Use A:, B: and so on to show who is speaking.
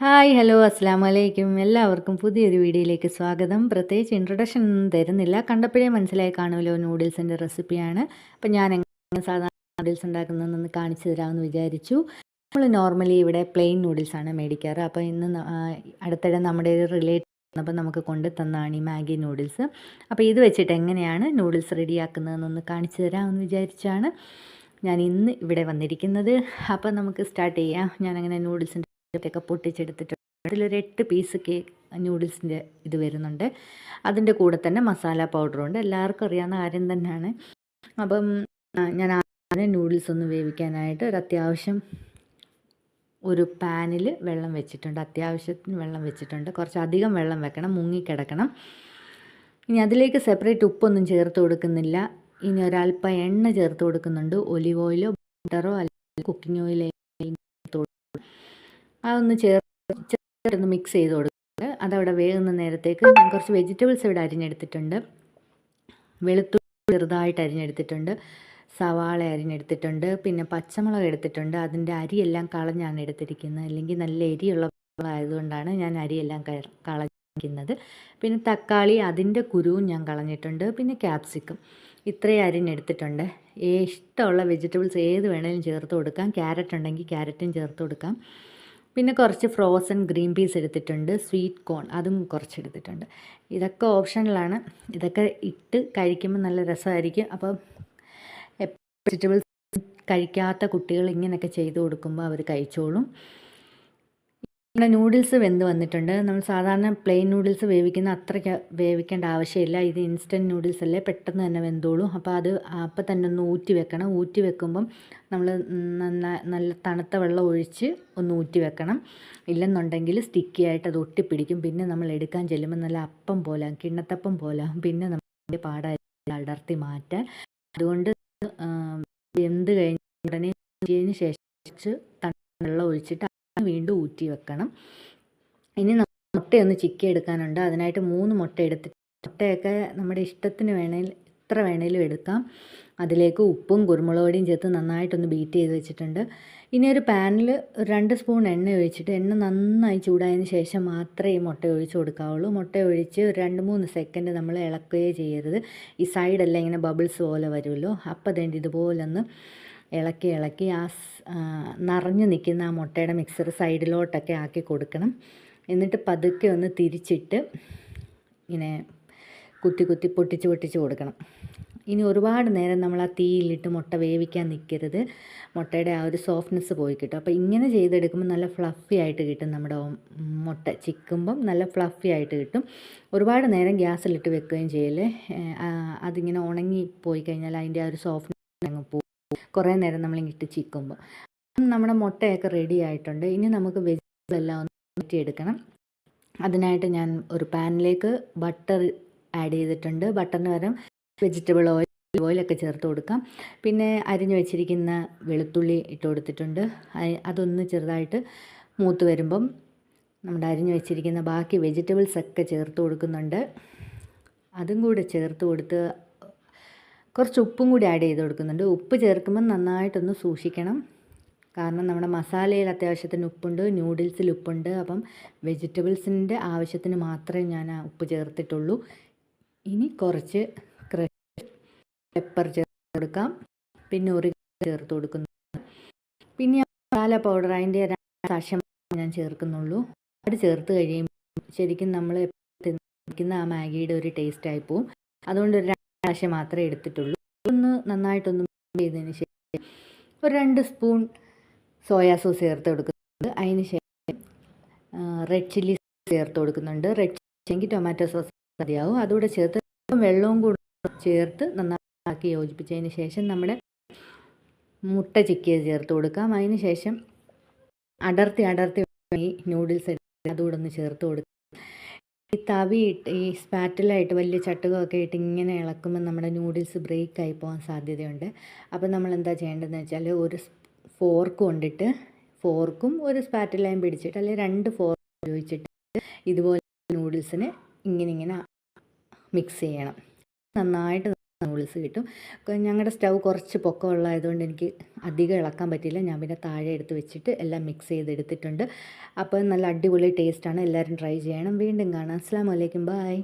A: Hi hello അസ്സാം വലൈക്കും എല്ലാവർക്കും പുതിയൊരു വീഡിയോയിലേക്ക് സ്വാഗതം. പ്രത്യേകിച്ച് ഇൻട്രൊഡക്ഷൻ ഒന്നും തരുന്നില്ല. കണ്ടപ്പോഴേ മനസ്സിലായി കാണുമല്ലോ നൂഡിൽസിന്റെ റെസിപ്പിയാണ് അപ്പം ഞാൻ എങ്ങനെ സാധാരണ നൂഡിൽസ് ഉണ്ടാക്കുന്നതെന്ന് കാണിച്ചു തരാമെന്ന് വിചാരിച്ചു. നമ്മൾ നോർമലി ഇവിടെ പ്ലെയിൻ നൂഡിൽസാണ് മേടിക്കാറ്. അപ്പോൾ ഇന്ന് അടുത്തിടെ നമ്മുടെ ഒരു റിലേറ്റീവ് നമുക്ക് കൊണ്ട് തന്നതാണ് ഈ മാഗി നൂഡിൽസ് അപ്പോൾ ഇത് വെച്ചിട്ട് എങ്ങനെയാണ് നൂഡിൽസ് റെഡിയാക്കുന്നതെന്നൊന്ന് കാണിച്ചു തരാമെന്ന് വിചാരിച്ചാണ് ഞാൻ ഇന്ന് ഇവിടെ വന്നിരിക്കുന്നത്. അപ്പോൾ നമുക്ക് സ്റ്റാർട്ട് ചെയ്യാം. ഞാനങ്ങനെ നൂഡിൽസിന്റെ ഒക്കെ പൊട്ടിച്ചെടുത്തിട്ടുണ്ട് അതിലൊരു എട്ട് പീസ് കേക്ക് നൂഡിൽസിന്റെ ഇത് വരുന്നുണ്ട്. അതിന്റെ കൂടെ തന്നെ മസാല പൗഡറും ഉണ്ട്. എല്ലാവർക്കും അറിയാവുന്ന കാര്യം തന്നെയാണ്. അപ്പം ഞാൻ ആദ്യം ന്യൂഡിൽസ് ഒന്ന് വേവിക്കാനായിട്ട് ഒരു അത്യാവശ്യം ഒരു പാനിൽ വെള്ളം വെച്ചിട്ടുണ്ട്. അത്യാവശ്യത്തിന് വെള്ളം വെച്ചിട്ടുണ്ട്. കുറച്ച് അധികം വെള്ളം വെക്കണം. മുങ്ങിക്കിടക്കണം. ഇനി അതിലേക്ക് സെപ്പറേറ്റ് ഉപ്പൊന്നും ചേർത്ത് കൊടുക്കുന്നില്ല. ഇനി ഒരല്പം എണ്ണ ചേർത്ത് കൊടുക്കുന്നുണ്ട്. ഒലിവ് ഓയിലോ ബട്ടറോ അല്ലെങ്കിൽ കുക്കിംഗ് ഓയിലോ അതൊന്ന് ചേർത്ത് ചേർത്തൊന്ന് മിക്സ് ചെയ്ത് കൊടുക്കുന്നത് അതവിടെ വേകുന്ന നേരത്തേക്ക് ഞാൻ കുറച്ച് വെജിറ്റബിൾസ് ഇവിടെ അരിഞ്ഞെടുത്തിട്ടുണ്ട്. വെളുത്തുള്ളി ചെറുതായിട്ട് അരിഞ്ഞെടുത്തിട്ടുണ്ട്. സവാള അരിഞ്ഞെടുത്തിട്ടുണ്ട്. പിന്നെ പച്ചമുളക് എടുത്തിട്ടുണ്ട്. അതിന്റെ അരിയെല്ലാം കളഞ്ഞാണ് എടുത്തിരിക്കുന്നത്. അല്ലെങ്കിൽ നല്ല എരിയുള്ള ആയതുകൊണ്ടാണ് ഞാൻ അരിയെല്ലാം കളഞ്ഞിരിക്കുന്നത്. പിന്നെ തക്കാളി അതിന്റെ കുരുവും ഞാൻ കളഞ്ഞിട്ടുണ്ട്. പിന്നെ ക്യാപ്സിക്കം ഇത്രയും അരിഞ്ഞെടുത്തിട്ടുണ്ട്. ഇഷ്ടമുള്ള വെജിറ്റബിൾസ് ഏത് വേണേലും ചേർത്ത് കൊടുക്കാം. ക്യാരറ്റ് ഉണ്ടെങ്കിൽ ക്യാരറ്റും ചേർത്ത് കൊടുക്കാം. പിന്നെ കുറച്ച് ഫ്രോസൺ ഗ്രീൻ പീസ് എടുത്തിട്ടുണ്ട് സ്വീറ്റ് കോൺ അതും കുറച്ച് എടുത്തിട്ടുണ്ട് ഇതൊക്കെ ഓപ്ഷനിലാണ് ഇതൊക്കെ ഇട്ട് കഴിക്കുമ്പോൾ നല്ല രസമായിരിക്കും. അപ്പം വെജിറ്റബിൾസ് കഴിക്കാത്ത കുട്ടികൾ ഇങ്ങനെയൊക്കെ ചെയ്ത് കൊടുക്കുമ്പോൾ അവർ കഴിച്ചോളും. നമ്മുടെ നൂഡിൽസ് വെന്ത് വന്നിട്ടുണ്ട്. നമ്മൾ സാധാരണ പ്ലെയിൻ നൂഡിൽസ് വേവിക്കുന്ന അത്രയ്ക്ക് വേവിക്കേണ്ട ആവശ്യമില്ല. ഇത് ഇൻസ്റ്റന്റ് നൂഡിൽസ് അല്ലേ? പെട്ടെന്ന് തന്നെ വെന്തോളും. അപ്പോൾ അത് അപ്പം തന്നെ ഒന്ന് ഊറ്റി വെക്കണം. ഊറ്റി വെക്കുമ്പം നമ്മൾ നല്ല തണുത്ത വെള്ളം ഒഴിച്ച് ഒന്ന് ഊറ്റി വെക്കണം. ഇല്ലെന്നുണ്ടെങ്കിൽ സ്റ്റിക്കി ആയിട്ട് അത് ഒട്ടിപ്പിടിക്കും. പിന്നെ നമ്മൾ എടുക്കാൻ ചെല്ലുമ്പോൾ നല്ല അപ്പം പോലെ കിണ്ണത്തപ്പം പോലെ പിന്നെ നമ്മൾ പാടായി അടർത്തി മാറ്റാൻ. അതുകൊണ്ട് വെന്ത് കഴിഞ്ഞ ഉടനെ ശേഷം വെള്ളം ഒഴിച്ചിട്ട് വീണ്ടും ഊറ്റി വെക്കണം. ഇനി മുട്ടയൊന്ന് ചിക്കി എടുക്കാനുണ്ട് അതിനായിട്ട് മൂന്ന് മുട്ട എടുത്തിട്ട് മുട്ടയൊക്കെ നമ്മുടെ ഇഷ്ടത്തിന് വേണേൽ എത്ര വേണേലും എടുക്കാം. അതിലേക്ക് ഉപ്പും കുരുമുളക് പൊടിയും ചേർത്ത് നന്നായിട്ടൊന്ന് ബീറ്റ് ചെയ്ത് വെച്ചിട്ടുണ്ട്. ഇനി ഒരു പാനിൽ രണ്ട് സ്പൂൺ എണ്ണ ഒഴിച്ചിട്ട് എണ്ണ നന്നായി ചൂടായതിന് ശേഷം മാത്രമേ ഈ മുട്ട ഒഴിച്ച് കൊടുക്കാവുള്ളൂ. മുട്ട ഒഴിച്ച് ഒരു രണ്ട് മൂന്ന് സെക്കൻഡ് നമ്മൾ ഇളക്കുകയേ ചെയ്യരുത്. ഈ സൈഡെല്ലാം ഇങ്ങനെ ബബിൾസ് പോലെ വരുമല്ലോ. അപ്പോൾ അതേണ്ടി ഇതുപോലെ ഒന്ന് ഇളക്കി ഇളക്കി ആ നിറഞ്ഞു നിൽക്കുന്ന ആ മുട്ടയുടെ മിക്സർ സൈഡിലോട്ടൊക്കെ ആക്കി കൊടുക്കണം. എന്നിട്ട് പതുക്കെ ഒന്ന് തിരിച്ചിട്ട് ഇങ്ങനെ കുത്തി കുത്തി പൊട്ടിച്ച് പൊട്ടിച്ച് കൊടുക്കണം. ഇനി ഒരുപാട് നേരം നമ്മൾ ആ തീയിലിട്ട് മുട്ട വേവിക്കാൻ നിൽക്കരുത്. മുട്ടയുടെ ആ ഒരു സോഫ്റ്റ്നെസ് പോയി കിട്ടും. അപ്പോൾ ഇങ്ങനെ ചെയ്തെടുക്കുമ്പോൾ നല്ല ഫ്ലഫി ആയിട്ട് കിട്ടും നമ്മുടെ മുട്ട. ചിക്കുമ്പം നല്ല ഫ്ലഫി ആയിട്ട് കിട്ടും. ഒരുപാട് നേരം ഗ്യാസിലിട്ട് വെക്കുകയും ചെയ്യല്ലേ? അതിങ്ങനെ ഉണങ്ങി പോയി കഴിഞ്ഞാൽ അതിന്റെ ആ ഒരു സോഫ്റ്റ്നെസ് അങ്ങ് പോകും കുറേ നേരം നമ്മളിങ്ങിട്ട് ചിക്കുമ്പോൾ നമ്മുടെ മുട്ടയൊക്കെ റെഡി ആയിട്ടുണ്ട്. ഇനി നമുക്ക് വെജിറ്റബിൾ എല്ലാം ഒന്ന് ഊറ്റിയെടുക്കണം. അതിനായിട്ട് ഞാൻ ഒരു പാനിലേക്ക് ബട്ടർ ആഡ് ചെയ്തിട്ടുണ്ട്. ബട്ടറിന് പകരം വെജിറ്റബിൾ ഓയിൽ ഓയിലൊക്കെ ചേർത്ത് കൊടുക്കാം. പിന്നെ അരിഞ്ഞു വെച്ചിരിക്കുന്ന വെളുത്തുള്ളി ഇട്ട് കൊടുത്തിട്ടുണ്ട്. അതൊന്ന് ചെറുതായിട്ട് മൂത്ത് വരുമ്പം നമ്മുടെ അരിഞ്ഞു വെച്ചിരിക്കുന്ന ബാക്കി വെജിറ്റബിൾസ് ഒക്കെ ചേർത്ത് കൊടുക്കുന്നുണ്ട്. അതും കൂടെ ചേർത്ത് കൊടുത്ത് കുറച്ച് ഉപ്പും കൂടി ആഡ് ചെയ്ത് കൊടുക്കുന്നുണ്ട്. ഉപ്പ് ചേർക്കുമ്പോൾ നന്നായിട്ടൊന്ന് സൂക്ഷിക്കണം. കാരണം നമ്മുടെ മസാലയിൽ അത്യാവശ്യത്തിന് ഉപ്പുണ്ട് ന്യൂഡിൽസിൽ ഉപ്പുണ്ട്. അപ്പം വെജിറ്റബിൾസിന്റെ ആവശ്യത്തിന് മാത്രമേ ഞാൻ ആ ഉപ്പ് ചേർത്തിട്ടുള്ളൂ. ഇനി കുറച്ച് ക്രഷ് പെപ്പർ ചേർത്ത് കൊടുക്കാം. പിന്നെ ഒരു ചേർത്ത് കൊടുക്കുന്നു പിന്നെ മസാല പൗഡർ അതിന്റെ സാക്ഷ്യം ഞാൻ ചേർക്കുന്നുള്ളൂ. അത് ചേർത്ത് കഴിയുമ്പോൾ ശരിക്കും നമ്മൾ തിന്നിക്കുന്ന ആ മാഗിയുടെ ഒരു ടേസ്റ്റ് ആയി അതുകൊണ്ട് ഒരു രണ്ട് മാത്രമേ എടുത്തിട്ടുള്ളൂ. ഒന്ന് നന്നായിട്ടൊന്ന് ചെയ്തതിന് ശേഷം ഒരു രണ്ട് സ്പൂൺ സോയാ സോസ് ചേർത്ത് കൊടുക്കുന്നുണ്ട്. അതിന് ശേഷം റെഡ് ചില്ലി ചേർത്ത് കൊടുക്കുന്നുണ്ട്. റെഡ് ചില്ലെങ്കിൽ ടൊമാറ്റോ സോസ് മതിയാവും. അതുകൂടെ ചേർത്ത് വെള്ളവും കൂടി ചേർത്ത് നന്നാക്കി യോജിപ്പിച്ചതിന് ശേഷം നമ്മുടെ മുട്ട ചിക്കിയത് ചേർത്ത് കൊടുക്കാം. അതിന് ശേഷം അടർത്തി അടർത്തി നൂഡിൽസ് അതുകൂടെ ഒന്ന് ചേർത്ത് കൊടുക്കാം. ഈ തവി ഇട്ട് ഈ സ്പാറ്റിലായിട്ട് വലിയ ചട്ടുകമൊക്കെ ഇട്ട് ഇങ്ങനെ ഇളക്കുമ്പോൾ നമ്മുടെ നൂഡിൽസ് ബ്രേക്ക് ആയി പോകാൻ സാധ്യതയുണ്ട്. അപ്പോൾ നമ്മൾ എന്താ ചെയ്യേണ്ടതെന്ന് വെച്ചാൽ ഒരു ഫോർക്ക് കൊണ്ടിട്ട് ഫോർക്കും ഒരു സ്പാറ്റിലയും പിടിച്ചിട്ട് അല്ലെങ്കിൽ രണ്ട് ഫോർക്ക് ഉപയോഗിച്ചിട്ട് ഇതുപോലെ നൂഡിൽസിന് ഇങ്ങനെ ഇങ്ങനെ മിക്സ് ചെയ്യണം. നന്നായിട്ട് നൂഡിൽസ് കിട്ടും. ഞങ്ങളുടെ സ്റ്റൗ കുറച്ച് പൊക്കമുള്ളതായതുകൊണ്ട് എനിക്ക് അധികം ഇളക്കാൻ പറ്റില്ല ഞാൻ പിന്നെ താഴെ എടുത്ത് വെച്ചിട്ട് എല്ലാം മിക്സ് ചെയ്തെടുത്തിട്ടുണ്ട്. അപ്പോൾ നല്ല അടിപൊളി ടേസ്റ്റാണ്. എല്ലാവരും ട്രൈ ചെയ്യണം. വീണ്ടും കാണാം. അസ്സാം വലൈക്കും ബായ്